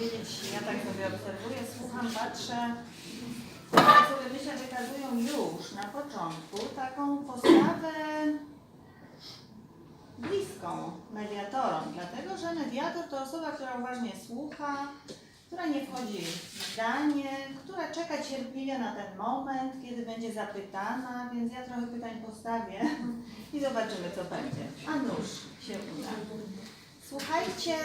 Ja tak sobie obserwuję, słucham, patrzę. Sobie myślę, wykazują już na początku taką postawę bliską mediatorom, dlatego że mediator to osoba, która uważnie słucha, która nie wchodzi w zdanie, która czeka cierpliwie na ten moment, kiedy będzie zapytana, więc ja trochę pytań postawię i zobaczymy, co będzie. A nuż się uda. Słuchajcie,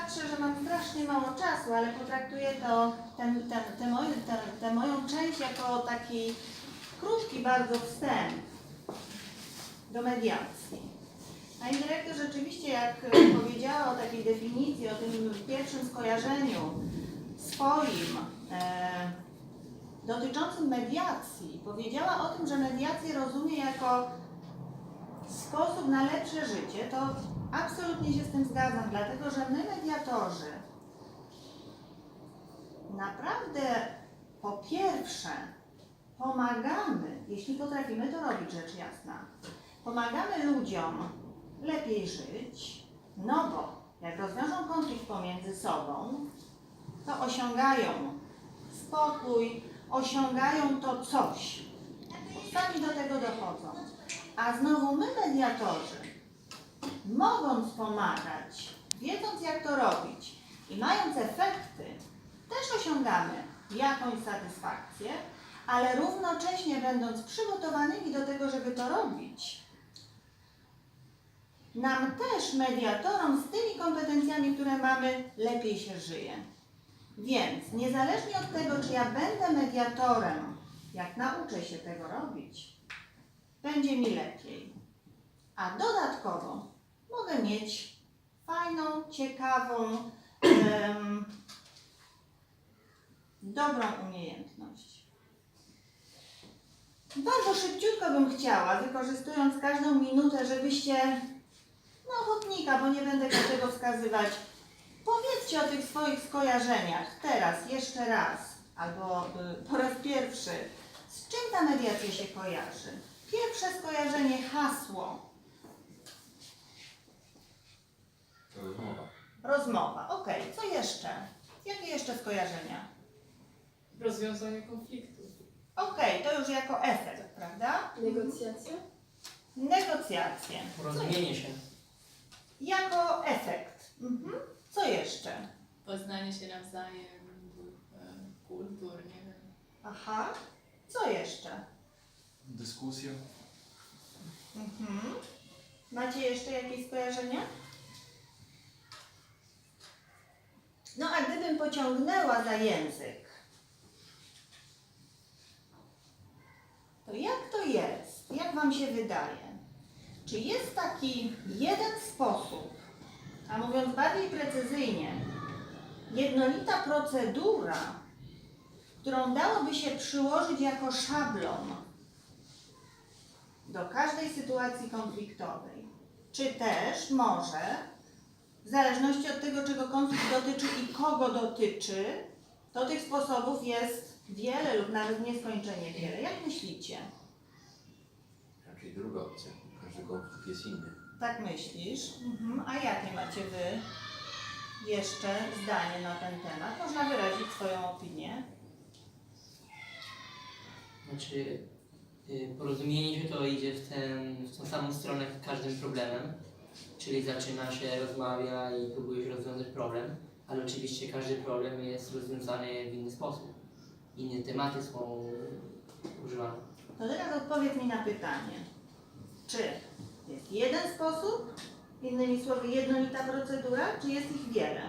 patrzę, że mam strasznie mało czasu, ale potraktuję to, ten, ten, tę moją, tę, tę moją część jako taki krótki bardzo wstęp do mediacji. Pani dyrektor rzeczywiście, jak powiedziała o takiej definicji, o tym pierwszym skojarzeniu swoim e, dotyczącym mediacji, powiedziała o tym, że mediację rozumie jako sposób na lepsze życie, to absolutnie się z tym zgadzam, dlatego że my, mediatorzy, naprawdę po pierwsze pomagamy, jeśli potrafimy to robić, rzecz jasna, pomagamy ludziom lepiej żyć, no bo jak rozwiążą konflikt pomiędzy sobą, to osiągają spokój, osiągają to coś. Sami do tego dochodzą. A znowu my, mediatorzy, mogąc pomagać, wiedząc jak to robić i mając efekty, też osiągamy jakąś satysfakcję, ale równocześnie będąc przygotowanymi do tego, żeby to robić, nam też, mediatorom, z tymi kompetencjami, które mamy, lepiej się żyje. Więc niezależnie od tego, czy ja będę mediatorem, jak nauczę się tego robić, będzie mi lepiej. A dodatkowo mieć fajną, ciekawą, em, dobrą umiejętność. Bardzo szybciutko bym chciała, wykorzystując każdą minutę, żebyście, no ochotnika, bo nie będę każdego wskazywać, powiedzcie o tych swoich skojarzeniach teraz, jeszcze raz, albo y, po raz pierwszy. Z czym ta mediacja się kojarzy? Pierwsze skojarzenie hasło, To rozmowa. rozmowa. Okej, co jeszcze? Jakie jeszcze skojarzenia? Rozwiązanie konfliktu. Okej, to już jako efekt, prawda? Negocjacje? Negocjacje. Porozumienie się. Jako efekt. Mhm. Co jeszcze? Poznanie się nawzajem, e, kultur, nie wiem. Aha. Co jeszcze? Dyskusja. Mhm. Macie jeszcze jakieś skojarzenia? No a gdybym pociągnęła za język, to jak to jest? Jak Wam się wydaje? Czy jest taki jeden sposób, a mówiąc bardziej precyzyjnie, jednolita procedura, którą dałoby się przyłożyć jako szablon do każdej sytuacji konfliktowej. Czy też może, w zależności od tego, czego konflikt dotyczy i kogo dotyczy, to tych sposobów jest wiele lub nawet nieskończenie wiele. Jak myślicie? Raczej druga opcja. Każdy konflikt jest inny. Tak myślisz? Mhm. A jakie macie wy jeszcze zdanie na ten temat? Można wyrazić swoją opinię. Znaczy, y, porozumienie się to idzie w, ten, w tą samą stronę jak każdym problemem. Czyli zaczyna się, rozmawia i próbuje się rozwiązać problem, ale oczywiście każdy problem jest rozwiązany w inny sposób. Inne tematy są używane. To teraz odpowiedz mi na pytanie. Czy jest jeden sposób, innymi słowy jednolita procedura, czy jest ich wiele?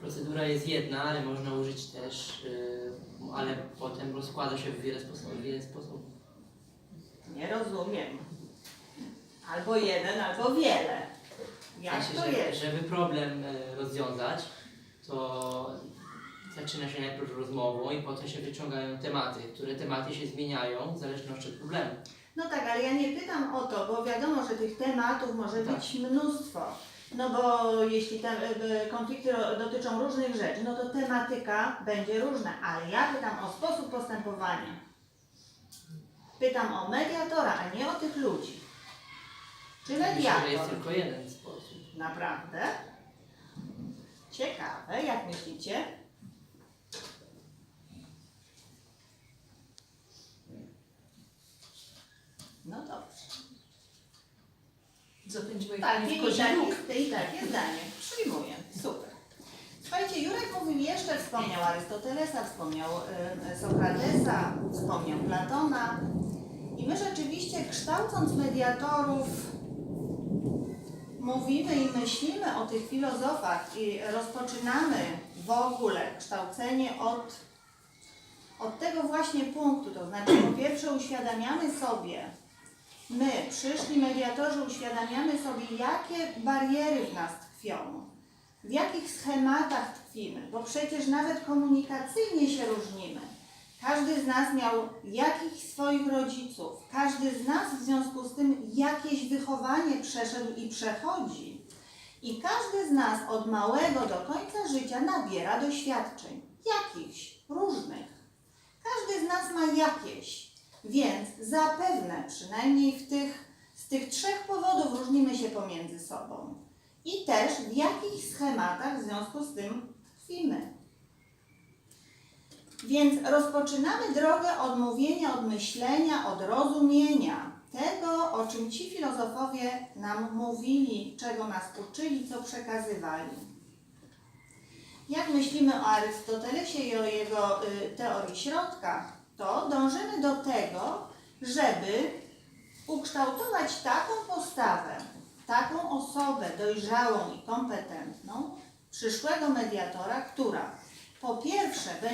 Procedura jest jedna, ale można użyć też, y, ale potem rozkłada się w wiele sposobów. Wiele sposobów. Nie rozumiem. Albo jeden, albo wiele. Jak W sensie, to że- jest? Żeby problem y, rozwiązać, to zaczyna się najpierw rozmową i potem się wyciągają tematy, które tematy się zmieniają w zależności od problemu. No tak, ale ja nie pytam o to, bo wiadomo, że tych tematów może Tak. być mnóstwo. No bo jeśli te e, konflikty ro- dotyczą różnych rzeczy, no to tematyka będzie różna, ale ja pytam o sposób postępowania. Pytam o mediatora, a nie o tych ludzi. Czy że jest mediator? tylko jeden sposób. Naprawdę? Ciekawe, jak myślicie? No dobrze. Zapędziła ich Tak, pani i w kozi takie, róg. i takie zdanie. Przyjmuję. Mówił jeszcze, wspomniał Arystotelesa, wspomniał y, Sokratesa, wspomniał Platona. I my rzeczywiście kształcąc mediatorów mówimy i myślimy o tych filozofach i rozpoczynamy w ogóle kształcenie od, od tego właśnie punktu. To znaczy po pierwsze uświadamiamy sobie, My, przyszli mediatorzy, uświadamiamy sobie, jakie bariery w nas tkwią, w jakich schematach tkwimy, bo przecież nawet komunikacyjnie się różnimy. Każdy z nas miał jakichś swoich rodziców, każdy z nas w związku z tym jakieś wychowanie przeszedł i przechodzi. I każdy z nas od małego do końca życia nabiera doświadczeń, jakichś, różnych. Każdy z nas ma jakieś. Więc zapewne przynajmniej w tych, z tych trzech powodów różnimy się pomiędzy sobą. I też w jakich schematach w związku z tym tkwimy. Więc rozpoczynamy drogę od mówienia, od myślenia, od rozumienia tego, o czym ci filozofowie nam mówili, czego nas uczyli, co przekazywali. Jak myślimy o Arystotelesie i o jego y, teorii środka, to dążymy do tego, żeby ukształtować taką postawę, taką osobę dojrzałą i kompetentną przyszłego mediatora, która po pierwsze będzie